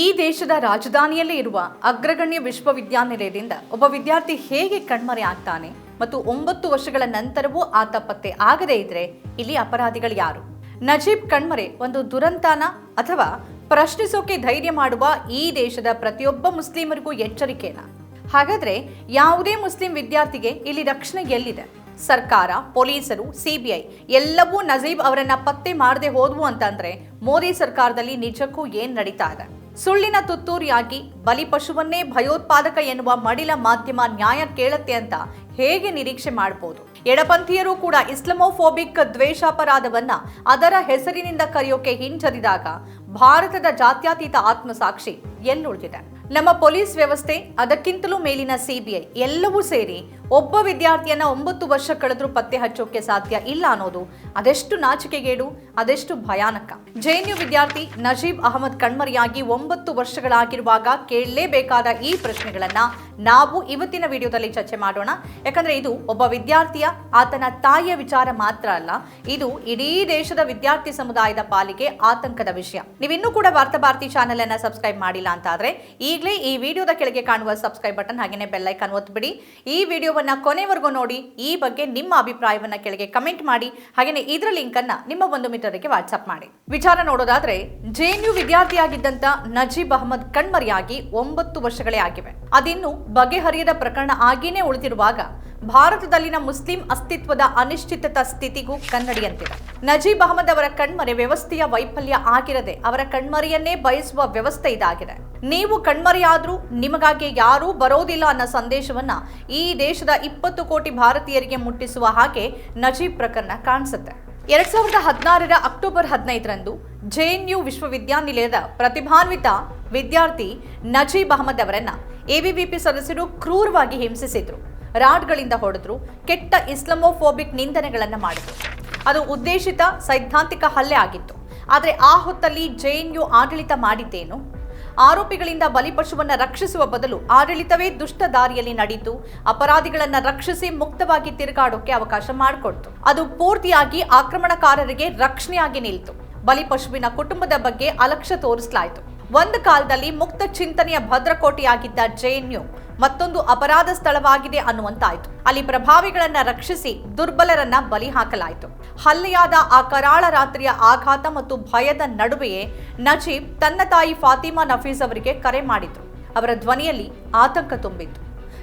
ಈ ದೇಶದ ರಾಜಧಾನಿಯಲ್ಲೇ ಇರುವ ಅಗ್ರಗಣ್ಯ ವಿಶ್ವವಿದ್ಯಾನಿಲಯದಿಂದ ಒಬ್ಬ ವಿದ್ಯಾರ್ಥಿ ಹೇಗೆ ಕಣ್ಮರೆ ಆಗ್ತಾನೆ ಮತ್ತು ಒಂಬತ್ತು ವರ್ಷಗಳ ನಂತರವೂ ಆತ ಪತ್ತೆ ಆಗದೇ ಇದ್ರೆ ಇಲ್ಲಿ ಅಪರಾಧಿಗಳು ಯಾರು? ನಜೀಬ್ ಕಣ್ಮರೆ ಒಂದು ದುರಂತಾನ ಅಥವಾ ಪ್ರಶ್ನಿಸೋಕೆ ಧೈರ್ಯ ಮಾಡುವ ಈ ದೇಶದ ಪ್ರತಿಯೊಬ್ಬ ಮುಸ್ಲಿಮರಿಗೂ ಎಚ್ಚರಿಕೆನ? ಹಾಗಾದ್ರೆ ಯಾವುದೇ ಮುಸ್ಲಿಂ ವಿದ್ಯಾರ್ಥಿಗೆ ಇಲ್ಲಿ ರಕ್ಷಣೆ ಎಲ್ಲಿದೆ? ಸರ್ಕಾರ, ಪೊಲೀಸರು, ಸಿಬಿಐ ಎಲ್ಲವೂ ನಜೀಬ್ ಅವರನ್ನ ಪತ್ತೆ ಮಾಡದೆ ಹೋದ್ವು ಅಂತಂದ್ರೆ ಮೋದಿ ಸರ್ಕಾರದಲ್ಲಿ ನಿಜಕ್ಕೂ ಏನ್ ನಡೀತಾ ಇದೆ? ಸುಳ್ಳಿನ ತುತ್ತೂರಿಯಾಗಿ ಬಲಿಪಶುವನ್ನೇ ಭಯೋತ್ಪಾದಕ ಎನ್ನುವ ಮಡಿಲ ಮಾಧ್ಯಮ ನ್ಯಾಯ ಕೇಳತ್ತೆ ಅಂತ ಹೇಗೆ ನಿರೀಕ್ಷೆ ಮಾಡಬಹುದು ಎಡಪಂಥೀಯರು ಕೂಡ ಇಸ್ಲಾಮೋಫೋಬಿಕ್ ದ್ವೇಷಾಪರಾಧವನ್ನ ಅದರ ಹೆಸರಿನಿಂದ ಕರೆಯೋಕೆ ಹಿಂಜರಿದಾಗ ಭಾರತದ ಜಾತ್ಯತೀತ ಆತ್ಮಸಾಕ್ಷಿ ಎಲ್ಲುಳಿದಿದೆ ನಮ್ಮ ಪೊಲೀಸ್ ವ್ಯವಸ್ಥೆ, ಅದಕ್ಕಿಂತಲೂ ಮೇಲಿನ ಸಿಬಿಐ ಎಲ್ಲವೂ ಸೇರಿ ಒಬ್ಬ ವಿದ್ಯಾರ್ಥಿಯನ್ನ ಒಂಬತ್ತು ವರ್ಷ ಕಳೆದ್ರೂ ಪತ್ತೆ ಹಚ್ಚೋಕೆ ಸಾಧ್ಯ ಇಲ್ಲ ಅನ್ನೋದು ಅದೆಷ್ಟು ನಾಚಿಕೆಗೇಡು, ಅದೆಷ್ಟು ಭಯಾನಕ. ಜೆಎನ್ಯು ವಿದ್ಯಾರ್ಥಿ ನಜೀಬ್ ಅಹಮದ್ ಕಣ್ಮರಿಯಾಗಿ ಒಂಬತ್ತು ವರ್ಷಗಳಾಗಿರುವಾಗ ಕೇಳಲೇಬೇಕಾದ ಈ ಪ್ರಶ್ನೆಗಳನ್ನ ನಾವು ಇವತ್ತಿನ ವಿಡಿಯೋದಲ್ಲಿ ಚರ್ಚೆ ಮಾಡೋಣ. ಯಾಕಂದ್ರೆ ಇದು ಒಬ್ಬ ವಿದ್ಯಾರ್ಥಿಯ, ಆತನ ತಾಯಿಯ ವಿಚಾರ ಮಾತ್ರ ಅಲ್ಲ, ಇದು ಇಡೀ ದೇಶದ ವಿದ್ಯಾರ್ಥಿ ಸಮುದಾಯದ ಪಾಲಿಗೆ ಆತಂಕದ ವಿಷಯ. ನೀವಿನ್ನೂ ಕೂಡ ವಾರ್ತಾ ಭಾರತಿ ಚಾನೆಲ್ ಅನ್ನ ಸಬ್ಸ್ಕ್ರೈಬ್ ಮಾಡಿಲ್ಲ ಅಂತ ಆದ್ರೆ ಈಗಲೇ ಈ ವಿಡಿಯೋದ ಕೆಳಗೆ ಕಾಣುವ ಸಬ್ಸ್ಕ್ರೈಬ್ ಬಟನ್ ಹಾಗೇನೆ ಬೆಲ್ ಐಕಾನ್ ಒತ್ಬಿಡಿ ಈ ವಿಡಿಯೋವನ್ನ ಕೊನೆವರೆಗೂ ನೋಡಿ. ಈ ಬಗ್ಗೆ ನಿಮ್ಮ ಅಭಿಪ್ರಾಯವನ್ನು ಕೆಳಗೆ ಕಮೆಂಟ್ ಮಾಡಿ. ಹಾಗೆಯೇ ಇದರ ಲಿಂಕ್ ಅನ್ನ ನಿಮ್ಮ ಒಂದು ಮಿತ್ರರಿಗೆ ವಾಟ್ಸಪ್ ಮಾಡಿ. ವಿಚಾರ ನೋಡೋದಾದ್ರೆ ಯು ವಿದ್ಯಾರ್ಥಿಯಾಗಿದ್ದಂತ ನಜೀಬ್ ಅಹಮದ್ ಕಣ್ಮರಿಯಾಗಿ ಒಂಬತ್ತು ವರ್ಷಗಳೇ ಆಗಿವೆ. ಅದಿನ್ನು ಬಗೆಹರಿಯದ ಪ್ರಕರಣ ಆಗಿನೇ ಉಳಿದಿರುವಾಗ ಭಾರತದಲ್ಲಿನ ಮುಸ್ಲಿಂ ಅಸ್ತಿತ್ವದ ಅನಿಶ್ಚಿತತ ಸ್ಥಿತಿಗೂ ಕನ್ನಡಿಯಂತಿದೆ. ನಜೀಬ್ ಅಹಮದ್ ಅವರ ಕಣ್ಮರೆ ವ್ಯವಸ್ಥೆಯ ವೈಫಲ್ಯ ಆಗಿರದೆ ಅವರ ಕಣ್ಮರೆಯನ್ನೇ ಬಯಸುವ ವ್ಯವಸ್ಥೆ ಇದಾಗಿದೆ. ನೀವು ಕಣ್ಮರೆಯಾದ್ರೂ ನಿಮಗಾಗಿ ಯಾರೂ ಬರೋದಿಲ್ಲ ಅನ್ನೋ ಸಂದೇಶವನ್ನ ಈ ದೇಶದ ಇಪ್ಪತ್ತು ಕೋಟಿ ಭಾರತೀಯರಿಗೆ ಮುಟ್ಟಿಸುವ ಹಾಗೆ ನಜೀಬ್ ಪ್ರಕರಣ ಕಾಣಿಸುತ್ತೆ. ಎರಡ್ ಸಾವಿರದ ಹದಿನಾರರ ಅಕ್ಟೋಬರ್ ಹದಿನೈದರಂದು ಜೆಎನ್ಯು ವಿಶ್ವವಿದ್ಯಾನಿಲಯದ ಪ್ರತಿಭಾನ್ವಿತ ವಿದ್ಯಾರ್ಥಿ ನಜೀಬ್ ಅಹಮದ್ ಅವರನ್ನ ಎಬಿವಿಪಿ ಸದಸ್ಯರು ಕ್ರೂರವಾಗಿ ಹಿಂಸಿಸಿದ್ರು. ರಾಡ್ಗಳಿಂದ ಹೊಡೆದ್ರು, ಕೆಟ್ಟ ಇಸ್ಲಾಮೋಫೋಬಿಕ್ ನಿಂದನೆಗಳನ್ನು ಮಾಡಿದ್ರು. ಅದು ಉದ್ದೇಶಿತ ಸೈದ್ಧಾಂತಿಕ ಹಲ್ಲೆ ಆಗಿತ್ತು. ಆದರೆ ಆ ಹೊತ್ತಲ್ಲಿ ಜೆಎನ್ಯು ಆಡಳಿತ ಮಾಡಿದ್ದೇನು? ಆರೋಪಿಗಳಿಂದ ಬಲಿಪಶುವನ್ನ ರಕ್ಷಿಸುವ ಬದಲು ಆಡಳಿತವೇ ದುಷ್ಟ ದಾರಿಯಲ್ಲಿ ನಡೀತು, ಅಪರಾಧಿಗಳನ್ನ ರಕ್ಷಿಸಿ ಮುಕ್ತವಾಗಿ ತಿರುಗಾಡೋಕೆ ಅವಕಾಶ ಮಾಡಿಕೊಡ್ತು. ಅದು ಪೂರ್ತಿಯಾಗಿ ಆಕ್ರಮಣಕಾರರಿಗೆ ರಕ್ಷಣೆಯಾಗಿ ನಿಲ್ತು. ಬಲಿಪಶುವಿನ ಕುಟುಂಬದ ಬಗ್ಗೆ ಅಲಕ್ಷ್ಯ ತೋರಿಸಲಾಯಿತು. ಒಂದು ಕಾಲದಲ್ಲಿ ಮುಕ್ತ ಚಿಂತನೆಯ ಭದ್ರಕೋಟೆಯಾಗಿದ್ದ ಜೆಎನ್ಯು ಮತ್ತೊಂದು ಅಪರಾಧ ಸ್ಥಳವಾಗಿದೆ ಅನ್ನುವಂತಾಯಿತು. ಅಲ್ಲಿ ಪ್ರಭಾವಿಗಳನ್ನ ರಕ್ಷಿಸಿ ದುರ್ಬಲರನ್ನ ಬಲಿ ಹಾಕಲಾಯಿತು. ಹಲ್ಲೆಯಾದ ಆ ಕರಾಳ ರಾತ್ರಿಯ ಆಘಾತ ಮತ್ತು ಭಯದ ನಡುವೆಯೇ ನಜೀಬ್ ತನ್ನ ತಾಯಿ ಫಾತಿಮಾ ನಫೀಸ್ ಅವರಿಗೆ ಕರೆ ಮಾಡಿದ್ರು. ಅವರ ಧ್ವನಿಯಲ್ಲಿ ಆತಂಕ ತುಂಬಿತ್ತು.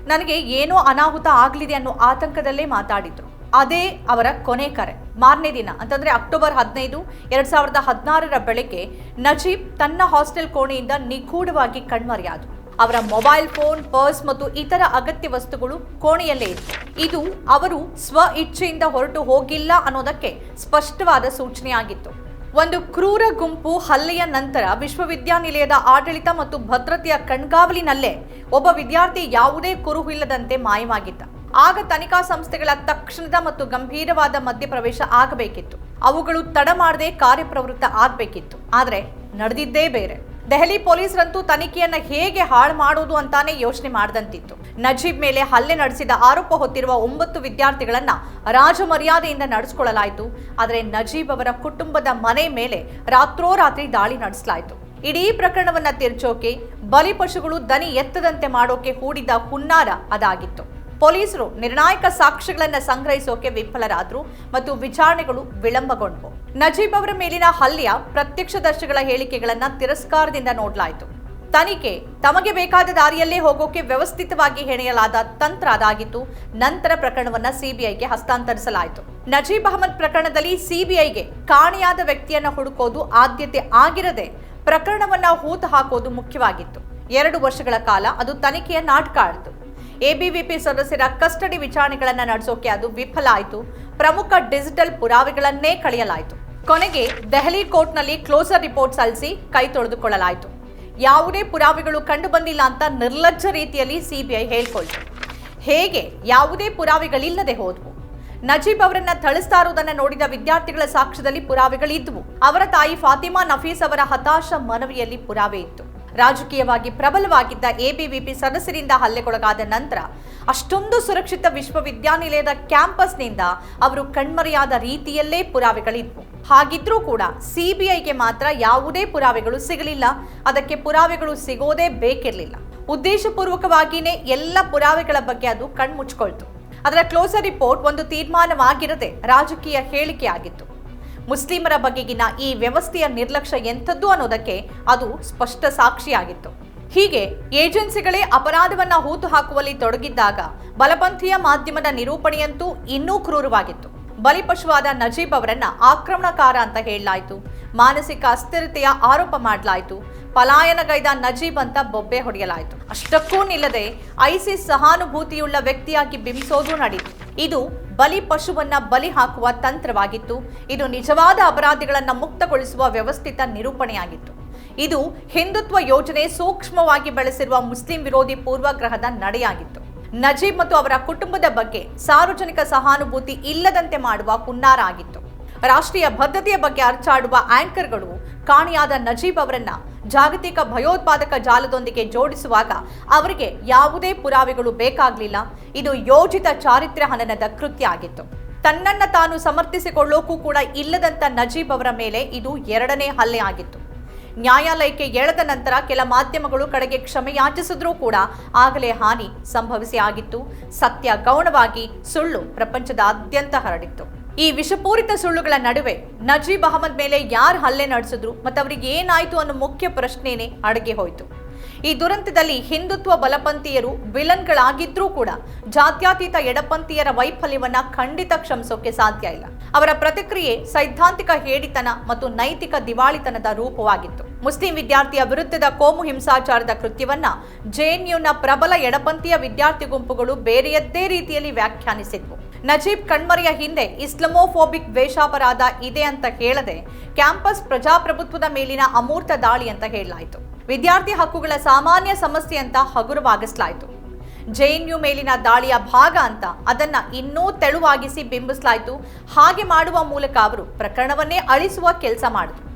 ನನಗೆ ಏನೋ ಅನಾಹುತ ಆಗಲಿದೆ ಅನ್ನೋ ಆತಂಕದಲ್ಲೇ ಮಾತಾಡಿದ್ರು. ಅದೇ ಅವರ ಕೊನೆ ಕರೆ. ಮಾರನೇ ದಿನ, ಅಂತಂದ್ರೆ ಅಕ್ಟೋಬರ್ ಹದಿನೈದು, ಎರಡ್ ಸಾವಿರದ ಹದಿನಾರರ ಬೆಳಗ್ಗೆ ನಜೀಬ್ ತನ್ನ ಹಾಸ್ಟೆಲ್ ಕೋಣೆಯಿಂದ ನಿಗೂಢವಾಗಿ ಕಣ್ಮರೆಯಾದರು. ಅವರ ಮೊಬೈಲ್ ಫೋನ್, ಪರ್ಸ್ ಮತ್ತು ಇತರ ಅಗತ್ಯ ವಸ್ತುಗಳು ಕೋಣೆಯಲ್ಲೇ ಇತ್ತು. ಇದು ಅವರು ಸ್ವ ಇಚ್ಛೆಯಿಂದ ಹೊರಟು ಹೋಗಿಲ್ಲ ಅನ್ನೋದಕ್ಕೆ ಸ್ಪಷ್ಟವಾದ ಸೂಚನೆಯಾಗಿತ್ತು. ಒಂದು ಕ್ರೂರ ಗುಂಪು ಹಲ್ಲೆಯ ನಂತರ ವಿಶ್ವವಿದ್ಯಾನಿಲಯದ ಆಡಳಿತ ಮತ್ತು ಭದ್ರತೆಯ ಕಣ್ಗಾವಲಿನಲ್ಲೇ ಒಬ್ಬ ವಿದ್ಯಾರ್ಥಿ ಯಾವುದೇ ಕುರುಹಿಲ್ಲದಂತೆ ಮಾಯವಾಗಿದ್ದ. ಆಗ ತನಿಖಾ ಸಂಸ್ಥೆಗಳ ತಕ್ಷಣದ ಮತ್ತು ಗಂಭೀರವಾದ ಮಧ್ಯಪ್ರವೇಶ ಆಗಬೇಕಿತ್ತು. ಅವುಗಳು ತಡ ಮಾಡದೆ ಕಾರ್ಯಪ್ರವೃತ್ತ ಆಗಬೇಕಿತ್ತು. ಆದರೆ ನಡೆದಿದ್ದೇ ಬೇರೆ. ದೆಹಲಿ ಪೊಲೀಸರಂತೂ ತನಿಖೆಯನ್ನ ಹೇಗೆ ಹಾಳು ಮಾಡೋದು ಅಂತಾನೆ ಯೋಚನೆ ಮಾಡದಂತಿತ್ತು. ನಜೀಬ್ ಮೇಲೆ ಹಲ್ಲೆ ನಡೆಸಿದ ಆರೋಪ ಹೊತ್ತಿರುವ ಒಂಬತ್ತು ವಿದ್ಯಾರ್ಥಿಗಳನ್ನ ರಾಜಮರ್ಯಾದೆಯಿಂದ ನಡೆಸಿಕೊಳ್ಳಲಾಯಿತು. ಆದರೆ ನಜೀಬ್ ಅವರ ಕುಟುಂಬದ ಮನೆ ಮೇಲೆ ರಾತ್ರೋರಾತ್ರಿ ದಾಳಿ ನಡೆಸಲಾಯಿತು. ಇಡೀ ಪ್ರಕರಣವನ್ನ ತಿರ್ಚೋಕೆ ಬಲಿಪಶುಗಳು ದನಿ ಎತ್ತದಂತೆ ಮಾಡೋಕೆ ಹೂಡಿದ ಹುನ್ನಾರ ಅದಾಗಿತ್ತು. ಪೊಲೀಸರು ನಿರ್ಣಾಯಕ ಸಾಕ್ಷ್ಯಗಳನ್ನ ಸಂಗ್ರಹಿಸೋಕೆ ವಿಫಲರಾದ್ರು ಮತ್ತು ವಿಚಾರಣೆಗಳು ವಿಳಂಬಗೊಂಡವು. ನಜೀಬ್ ಅವರ ಮೇಲಿನ ಹಲ್ಲೆಯ ಪ್ರತ್ಯಕ್ಷದರ್ಶಿಗಳ ಹೇಳಿಕೆಗಳನ್ನ ತಿರಸ್ಕಾರದಿಂದ ನೋಡಲಾಯಿತು. ತನಿಖೆ ತಮಗೆ ಬೇಕಾದ ದಾರಿಯಲ್ಲೇ ಹೋಗೋಕೆ ವ್ಯವಸ್ಥಿತವಾಗಿ ಹೆಣೆಯಲಾದ ತಂತ್ರ ಅದಾಗಿತ್ತು. ನಂತರ ಪ್ರಕರಣವನ್ನ ಸಿಬಿಐಗೆ ಹಸ್ತಾಂತರಿಸಲಾಯಿತು. ನಜೀಬ್ ಅಹಮದ್ ಪ್ರಕರಣದಲ್ಲಿ ಸಿಬಿಐಗೆ ಕಾಣೆಯಾದ ವ್ಯಕ್ತಿಯನ್ನ ಹುಡುಕೋದು ಆದ್ಯತೆ ಆಗಿರದೆ ಪ್ರಕರಣವನ್ನ ಹೂತು ಹಾಕೋದು ಮುಖ್ಯವಾಗಿತ್ತು. ಎರಡು ವರ್ಷಗಳ ಕಾಲ ಅದು ತನಿಖೆಯ ನಾಟಕ ಆಡಿತು ಎಬಿವಿಪಿ ಸದಸ್ಯರ ಕಸ್ಟಡಿ ವಿಚಾರಣೆಗಳನ್ನು ನಡೆಸೋಕೆ ಅದು ವಿಫಲ ಆಯಿತು. ಪ್ರಮುಖ ಡಿಜಿಟಲ್ ಪುರಾವೆಗಳನ್ನೇ ಕಳೆಯಲಾಯಿತು. ಕೊನೆಗೆ ದೆಹಲಿ ಕೋರ್ಟ್ನಲ್ಲಿ ಕ್ಲೋಸರ್ ರಿಪೋರ್ಟ್ ಸಲ್ಲಿಸಿ ಕೈ ತೊಳೆದುಕೊಳ್ಳಲಾಯಿತು. ಯಾವುದೇ ಪುರಾವೆಗಳು ಕಂಡು ಬಂದಿಲ್ಲ ಅಂತ ನಿರ್ಲಜ್ಜ ರೀತಿಯಲ್ಲಿ ಸಿಬಿಐ ಹೇಳ್ಕೊಳ್ತು. ಹೇಗೆ ಯಾವುದೇ ಪುರಾವೆಗಳಿಲ್ಲದೆ ಹೋದ್ವು? ನಜೀಬ್ ಅವರನ್ನ ಥಳಿಸ್ತಾ ಇರುವುದನ್ನ ನೋಡಿದ ವಿದ್ಯಾರ್ಥಿಗಳ ಸಾಕ್ಷ್ಯದಲ್ಲಿ ಪುರಾವೆಗಳಿದ್ವು. ಅವರ ತಾಯಿ ಫಾತಿಮಾ ನಫೀಸ್ ಅವರ ಹತಾಶ ಮನವಿಯಲ್ಲಿ ಪುರಾವೆ ಇತ್ತು. ರಾಜಕೀಯವಾಗಿ ಪ್ರಬಲವಾಗಿದ್ದ ಎಬಿವಿಪಿ ಸದಸ್ಯರಿಂದ ಹಲ್ಲೆಗೊಳಗಾದ ನಂತರ ಅಷ್ಟೊಂದು ಸುರಕ್ಷಿತ ವಿಶ್ವವಿದ್ಯಾನಿಲಯದ ಕ್ಯಾಂಪಸ್ನಿಂದ ಅವರು ಕಣ್ಮರೆಯಾದ ರೀತಿಯಲ್ಲೇ ಪುರಾವೆಗಳಿದ್ವು. ಹಾಗಿದ್ರೂ ಕೂಡ ಸಿಬಿಐಗೆ ಮಾತ್ರ ಯಾವುದೇ ಪುರಾವೆಗಳು ಸಿಗಲಿಲ್ಲ. ಅದಕ್ಕೆ ಪುರಾವೆಗಳು ಸಿಗೋದೇ ಬೇಕಿರಲಿಲ್ಲ. ಉದ್ದೇಶಪೂರ್ವಕವಾಗಿಯೇ ಎಲ್ಲ ಪುರಾವೆಗಳ ಬಗ್ಗೆ ಅದು ಕಣ್ಮುಚ್ಕೊಳ್ತು. ಅದರ ಕ್ಲೋಸರ್ ರಿಪೋರ್ಟ್ ಒಂದು ತೀರ್ಮಾನವಾಗಿರದೆ ರಾಜಕೀಯ ಹೇಳಿಕೆಯಾಗಿತ್ತು. ಮುಸ್ಲಿಮರ ಬಗೆಗಿನ ಈ ವ್ಯವಸ್ಥೆಯ ನಿರ್ಲಕ್ಷ್ಯ ಎಂಥದ್ದು ಅನ್ನೋದಕ್ಕೆ ಅದು ಸ್ಪಷ್ಟ ಸಾಕ್ಷಿಯಾಗಿತ್ತು. ಹೀಗೆ ಏಜೆನ್ಸಿಗಳೇ ಅಪರಾಧವನ್ನ ಹೂತು ಹಾಕುವಲ್ಲಿ ತೊಡಗಿದ್ದಾಗ ಬಲಪಂಥೀಯ ಮಾಧ್ಯಮದ ನಿರೂಪಣೆಯಂತೂ ಇನ್ನೂ ಕ್ರೂರವಾಗಿತ್ತು. ಬಲಿಪಶುವಾದ ನಜೀಬ್ ಅವರನ್ನ ಆಕ್ರಮಣಕಾರ ಅಂತ ಹೇಳಲಾಯಿತು. ಮಾನಸಿಕ ಅಸ್ಥಿರತೆಯ ಆರೋಪ ಮಾಡಲಾಯಿತು. ಪಲಾಯನಗೈದ ನಜೀಬ್ ಅಂತ ಬೊಬ್ಬೆ ಹೊಡೆಯಲಾಯಿತು. ಅಷ್ಟಕ್ಕೂ ನಿಲ್ಲದೆ ಐಸಿಸ್ ಸಹಾನುಭೂತಿಯುಳ್ಳ ವ್ಯಕ್ತಿಯಾಗಿ ಬಿಂಬಿಸೋದು ನಡೆಯಿತು ಇದು ಬಲಿ ಪಶುವನ್ನ ಬಲಿ ಹಾಕುವ ತಂತ್ರವಾಗಿತ್ತು. ಇದು ನಿಜವಾದ ಅಪರಾಧಿಗಳನ್ನ ಮುಕ್ತಗೊಳಿಸುವ ವ್ಯವಸ್ಥಿತ ನಿರೂಪಣೆಯಾಗಿತ್ತು. ಇದು ಹಿಂದುತ್ವ ಯೋಜನೆ ಸೂಕ್ಷ್ಮವಾಗಿ ಬೆಳೆಸಿರುವ ಮುಸ್ಲಿಂ ವಿರೋಧಿ ಪೂರ್ವಗ್ರಹದ ನಡೆಯಾಗಿತ್ತು. ನಜೀಬ್ ಮತ್ತು ಅವರ ಕುಟುಂಬದ ಬಗ್ಗೆ ಸಾರ್ವಜನಿಕ ಸಹಾನುಭೂತಿ ಇಲ್ಲದಂತೆ ಮಾಡುವ ಹುನ್ನಾರ ಆಗಿತ್ತು. ರಾಷ್ಟ್ರೀಯ ಭದ್ರತೆಯ ಬಗ್ಗೆ ಅರ್ಚಾಡುವ ಆಂಕರ್ಗಳು ಕಾಣಿಯಾದ ನಜೀಬ್ ಅವರನ್ನ ಜಾಗತಿಕ ಭಯೋತ್ಪಾದಕ ಜಾಲದೊಂದಿಗೆ ಜೋಡಿಸುವಾಗ ಅವರಿಗೆ ಯಾವುದೇ ಪುರಾವೆಗಳು ಬೇಕಾಗಲಿಲ್ಲ. ಇದು ಯೋಜಿತ ಚಾರಿತ್ರ್ಯ ಹನನದ ಕೃತ್ಯ ಆಗಿತ್ತು. ತನ್ನನ್ನ ತಾನು ಸಮರ್ಥಿಸಿಕೊಳ್ಳೋಕೂ ಕೂಡ ಇಲ್ಲದಂತ ನಜೀಬ್ ಅವರ ಮೇಲೆ ಇದು ಎರಡನೇ ಹಲ್ಲೆ ಆಗಿತ್ತು. ನ್ಯಾಯಾಲಯಕ್ಕೆ ಎಳೆದ ನಂತರ ಕೆಲ ಮಾಧ್ಯಮಗಳು ಕಡೆಗೆ ಕ್ಷಮೆ ಯಾಚಿಸಿದ್ರೂ ಕೂಡ ಆಗಲೇ ಹಾನಿ ಸಂಭವಿಸಿ ಆಗಿತ್ತು. ಸತ್ಯ ಗೌಣವಾಗಿ ಸುಳ್ಳು ಪ್ರಪಂಚದಾದ್ಯಂತ ಹರಡಿತ್ತು. ಈ ವಿಷಪೂರಿತ ಸುಳ್ಳುಗಳ ನಡುವೆ ನಜೀಬ್ ಅಹಮದ್ ಮೇಲೆ ಯಾರು ಹಲ್ಲೆ ನಡೆಸಿದ್ರು ಮತ್ತು ಅವರಿಗೆ ಏನಾಯಿತು ಅನ್ನೋ ಮುಖ್ಯ ಪ್ರಶ್ನೆನೇ ಅಡಗಿ ಹೋಯಿತು. ಈ ದುರಂತದಲ್ಲಿ ಹಿಂದುತ್ವ ಬಲಪಂಥೀಯರು ವಿಲನ್ಗಳಾಗಿದ್ರೂ ಕೂಡ ಜಾತ್ಯಾತೀತ ಎಡಪಂಥೀಯರ ವೈಫಲ್ಯವನ್ನ ಖಂಡಿತ ಕ್ಷಮಿಸೋಕೆ ಸಾಧ್ಯ ಇಲ್ಲ. ಅವರ ಪ್ರತಿಕ್ರಿಯೆ ಸೈದ್ಧಾಂತಿಕ ಹೇಡಿತನ ಮತ್ತು ನೈತಿಕ ದಿವಾಳಿತನದ ರೂಪವಾಗಿತ್ತು. ಮುಸ್ಲಿಂ ವಿದ್ಯಾರ್ಥಿಯ ವಿರುದ್ಧದ ಕೋಮು ಹಿಂಸಾಚಾರದ ಕೃತ್ಯವನ್ನ ಜೆಎನ್ಯುನ ಪ್ರಬಲ ಎಡಪಂಥೀಯ ವಿದ್ಯಾರ್ಥಿ ಗುಂಪುಗಳು ಬೇರೆಯದ್ದೇ ರೀತಿಯಲ್ಲಿ ವ್ಯಾಖ್ಯಾನಿಸಿದ್ವು. ನಜೀಬ್ ಕಣ್ಮರೆಯ ಹಿಂದೆ ಇಸ್ಲಮೋಫೋಬಿಕ್ ದ್ವೇಷಾಪರಾಧ ಇದೆ ಅಂತ ಹೇಳದೆ ಕ್ಯಾಂಪಸ್ ಪ್ರಜಾಪ್ರಭುತ್ವದ ಮೇಲಿನ ಅಮೂರ್ತ ದಾಳಿ ಅಂತ ಹೇಳಲಾಯಿತು. ವಿದ್ಯಾರ್ಥಿ ಹಕ್ಕುಗಳ ಸಾಮಾನ್ಯ ಸಮಸ್ಯೆ ಅಂತ ಹಗುರವಾಗಿಸಲಾಯಿತು. ಜೆಎನ್ಯು ಮೇಲಿನ ದಾಳಿಯ ಭಾಗ ಅಂತ ಅದನ್ನ ಇನ್ನೂ ತೆಳುವಾಗಿಸಿ ಬಿಂಬಿಸಲಾಯಿತು. ಹಾಗೆ ಮಾಡುವ ಮೂಲಕ ಅವರು ಪ್ರಕರಣವನ್ನೇ ಅಳಿಸುವ ಕೆಲಸ ಮಾಡಿದ್ರು.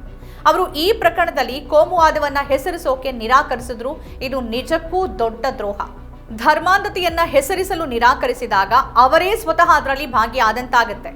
ಅವರು ಈ ಪ್ರಕರಣದಲ್ಲಿ ಕೋಮುವಾದವನ್ನ ಹೆಸರಿಸೋಕೆ ನಿರಾಕರಿಸಿದ್ರು. ಇದು ನಿಜಕ್ಕೂ ದೊಡ್ಡ ದ್ರೋಹ. ಧರ್ಮಾಂಧತೆಯನ್ನ ಹೆಸರಿಸಲು ನಿರಾಕರಿಸಿದಾಗ ಅವರೇ ಸ್ವತಃ ಅದರಲ್ಲಿ ಭಾಗಿಯಾದಂತಾಗುತ್ತೆ.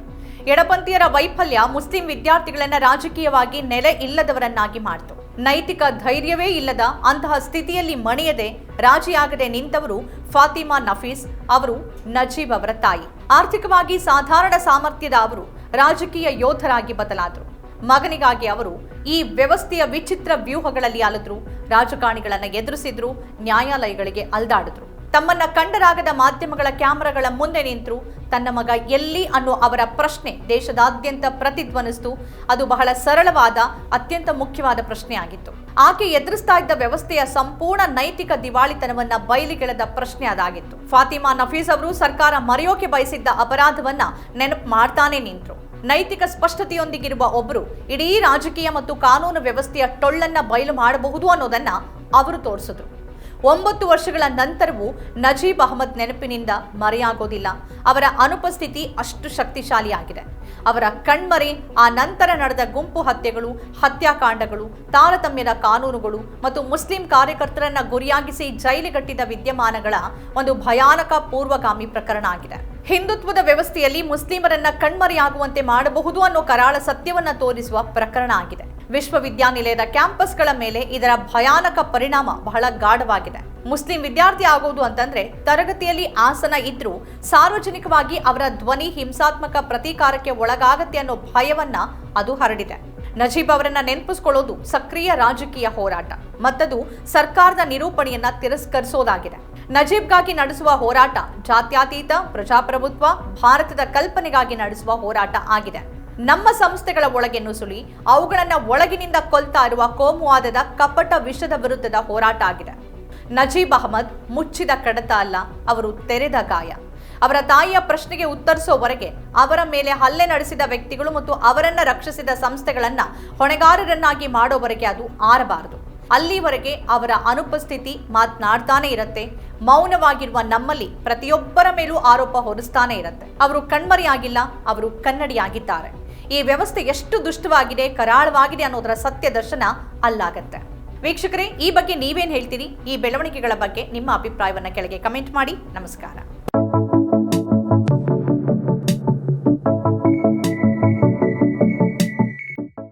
ಎಡಪಂಥೀಯರ ವೈಫಲ್ಯ ಮುಸ್ಲಿಂ ವಿದ್ಯಾರ್ಥಿಗಳನ್ನ ರಾಜಕೀಯವಾಗಿ ನೆಲೆ ಇಲ್ಲದವರನ್ನಾಗಿ ಮಾಡಿತು. ನೈತಿಕ ಧೈರ್ಯವೇ ಇಲ್ಲದ ಅಂತಹ ಸ್ಥಿತಿಯಲ್ಲಿ ಮಣಿಯದೆ ರಾಜಿಯಾಗದೆ ನಿಂತವರು ಫಾತಿಮಾ ನಫೀಸ್ ಅವರು ನಜೀಬ್ ಅವರ ತಾಯಿ. ಆರ್ಥಿಕವಾಗಿ ಸಾಧಾರಣ ಸಾಮರ್ಥ್ಯದ ಅವರು ರಾಜಕೀಯ ಯೋಧರಾಗಿ ಬದಲಾದರು. ಮಗನಿಗಾಗಿ ಅವರು ಈ ವ್ಯವಸ್ಥೆಯ ವಿಚಿತ್ರ ವ್ಯೂಹಗಳಲ್ಲಿ ಅಲದ್ರು, ರಾಜಕಾರಣಿಗಳನ್ನ ಎದುರಿಸಿದ್ರು, ನ್ಯಾಯಾಲಯಗಳಿಗೆ ಅಲ್ದಾಡಿದ್ರು. ತಮ್ಮನ್ನ ಕಂಡರಾಗದ ಮಾಧ್ಯಮಗಳ ಕ್ಯಾಮೆರಾಗಳ ಮುಂದೆ ನಿಂತರು. ತನ್ನ ಮಗ ಎಲ್ಲಿ ಅನ್ನೋ ಅವರ ಪ್ರಶ್ನೆ ದೇಶದಾದ್ಯಂತ ಪ್ರತಿಧ್ವನಿಸ್ತು. ಅದು ಬಹಳ ಸರಳವಾದ, ಅತ್ಯಂತ ಮುಖ್ಯವಾದ ಪ್ರಶ್ನೆ ಆಗಿತ್ತು ಆಕೆ ಎದುರಿಸ್ತಾ ಇದ್ದ ವ್ಯವಸ್ಥೆಯ ಸಂಪೂರ್ಣ ನೈತಿಕ ದಿವಾಳಿತನವನ್ನ ಬಯಲಿಗೆಳೆದ ಪ್ರಶ್ನೆ ಅದಾಗಿತ್ತು. ಫಾತಿಮಾ ನಫೀಸ್ ಅವರು ಸರ್ಕಾರ ಮರೆಯೋಕೆ ಬಯಸಿದ್ದ ಅಪರಾಧವನ್ನ ನೆನಪು ಮಾಡ್ತಾನೆ ನಿಂತರು. ನೈತಿಕ ಸ್ಪಷ್ಟತೆಯೊಂದಿಗಿರುವ ಒಬ್ಬರು ಇಡೀ ರಾಜಕೀಯ ಮತ್ತು ಕಾನೂನು ವ್ಯವಸ್ಥೆಯ ಟೊಳ್ಳನ್ನ ಬಯಲು ಮಾಡಬಹುದು ಅನ್ನೋದನ್ನ ಅವರು ತೋರಿಸಿದ್ರು. ಒಂಬತ್ತು ವರ್ಷಗಳ ನಂತರವೂ ನಜೀಬ್ ಅಹಮದ್ ನೆನಪಿನಿಂದ ಮರೆಯಾಗೋದಿಲ್ಲ. ಅವರ ಅನುಪಸ್ಥಿತಿ ಅಷ್ಟು ಶಕ್ತಿಶಾಲಿಯಾಗಿದೆ. ಅವರ ಕಣ್ಮರೆ, ಆ ನಂತರ ನಡೆದ ಗುಂಪು ಹತ್ಯೆಗಳು, ಹತ್ಯಾಕಾಂಡಗಳು, ತಾರತಮ್ಯದ ಕಾನೂನುಗಳು ಮತ್ತು ಮುಸ್ಲಿಂ ಕಾರ್ಯಕರ್ತರನ್ನ ಗುರಿಯಾಗಿಸಿ ಜೈಲಿಗಟ್ಟಿದ ವಿದ್ಯಮಾನಗಳ ಒಂದು ಭಯಾನಕ ಪೂರ್ವಗಾಮಿ ಪ್ರಕರಣ ಆಗಿದೆ. ಹಿಂದುತ್ವದ ವ್ಯವಸ್ಥೆಯಲ್ಲಿ ಮುಸ್ಲಿಮರನ್ನ ಕಣ್ಮರೆಯಾಗುವಂತೆ ಮಾಡಬಹುದು ಅನ್ನೋ ಕರಾಳ ಸತ್ಯವನ್ನ ತೋರಿಸುವ ಪ್ರಕರಣ ಆಗಿದೆ. ವಿಶ್ವವಿದ್ಯಾನಿಲಯದ ಕ್ಯಾಂಪಸ್ಗಳ ಮೇಲೆ ಇದರ ಭಯಾನಕ ಪರಿಣಾಮ ಬಹಳ ಗಾಢವಾಗಿದೆ. ಮುಸ್ಲಿಂ ವಿದ್ಯಾರ್ಥಿ ಆಗೋದು ಅಂತಂದ್ರೆ ತರಗತಿಯಲ್ಲಿ ಆಸನ ಇದ್ರೂ ಸಾರ್ವಜನಿಕವಾಗಿ ಅವರ ಧ್ವನಿ ಹಿಂಸಾತ್ಮಕ ಪ್ರತೀಕಾರಕ್ಕೆ ಒಳಗಾಗತ್ತೆ ಅನ್ನೋ ಭಯವನ್ನ ಅದು ಹರಡಿದೆ. ನಜೀಬ್ ಅವರನ್ನ ನೆನಪಿಸ್ಕೊಳ್ಳೋದು ಸಕ್ರಿಯ ರಾಜಕೀಯ ಹೋರಾಟ. ಮತ್ತದು ಸರ್ಕಾರದ ನಿರೂಪಣೆಯನ್ನ ತಿರಸ್ಕರಿಸೋದಾಗಿದೆ. ನಜೀಬ್ಗಾಗಿ ನಡೆಸುವ ಹೋರಾಟ ಜಾತ್ಯಾತೀತ, ಪ್ರಜಾಪ್ರಭುತ್ವ, ಭಾರತದ ಕಲ್ಪನೆಗಾಗಿ ನಡೆಸುವ ಹೋರಾಟ ಆಗಿದೆ. ನಮ್ಮ ಸಂಸ್ಥೆಗಳ ಒಳಗೆ ನುಸುಳಿ, ಅವುಗಳನ್ನು ಒಳಗಿನಿಂದ ಕೊಲ್ತಾ ಇರುವ ಕೋಮುವಾದದ ಕಪಟ ವಿಷದ ವಿರುದ್ಧದ ಹೋರಾಟ ಆಗಿದೆ. ನಜೀಬ್ ಅಹಮದ್ ಮುಚ್ಚಿದ ಕಡತ ಅಲ್ಲ, ಅವರು ತೆರೆದ ಗಾಯ. ಅವರ ತಾಯಿಯ ಪ್ರಶ್ನೆಗೆ ಉತ್ತರಿಸೋವರೆಗೆ ಅವರ ಮೇಲೆ ಹಲ್ಲೆ ನಡೆಸಿದ ವ್ಯಕ್ತಿಗಳು ಮತ್ತು ಅವರನ್ನ ರಕ್ಷಿಸಿದ ಸಂಸ್ಥೆಗಳನ್ನ ಹೊಣೆಗಾರರನ್ನಾಗಿ ಮಾಡೋವರೆಗೆ ಅದು ಆರಬಾರದು. ಅಲ್ಲಿವರೆಗೆ ಅವರ ಅನುಪಸ್ಥಿತಿ ಮಾತನಾಡ್ತಾನೆ ಇರತ್ತೆ, ಮೌನವಾಗಿರುವ ನಮ್ಮಲ್ಲಿ ಪ್ರತಿಯೊಬ್ಬರ ಮೇಲೂ ಆರೋಪ ಹೊರಿಸ್ತಾನೆ ಇರತ್ತೆ. ಅವರು ಕಣ್ಮರಿಯಾಗಿಲ್ಲ, ಅವರು ಕನ್ನಡಿಯಾಗಿದ್ದಾರೆ. ಈ ವ್ಯವಸ್ಥೆ ಎಷ್ಟು ದುಷ್ಟವಾಗಿದೆ, ಕರಾಳವಾಗಿದೆ ಅನ್ನೋದರ ಸತ್ಯ ದರ್ಶನ ಅಲ್ಲಾಗತ್ತೆ. ವೀಕ್ಷಕರೇ, ಈ ಬಗ್ಗೆ ನೀವೇನು ಹೇಳ್ತೀರಿ? ಈ ಬೆಳವಣಿಗೆಗಳ ಬಗ್ಗೆ ನಿಮ್ಮ ಅಭಿಪ್ರಾಯವನ್ನು ಕೆಳಗೆ ಕಮೆಂಟ್ ಮಾಡಿ. ನಮಸ್ಕಾರ.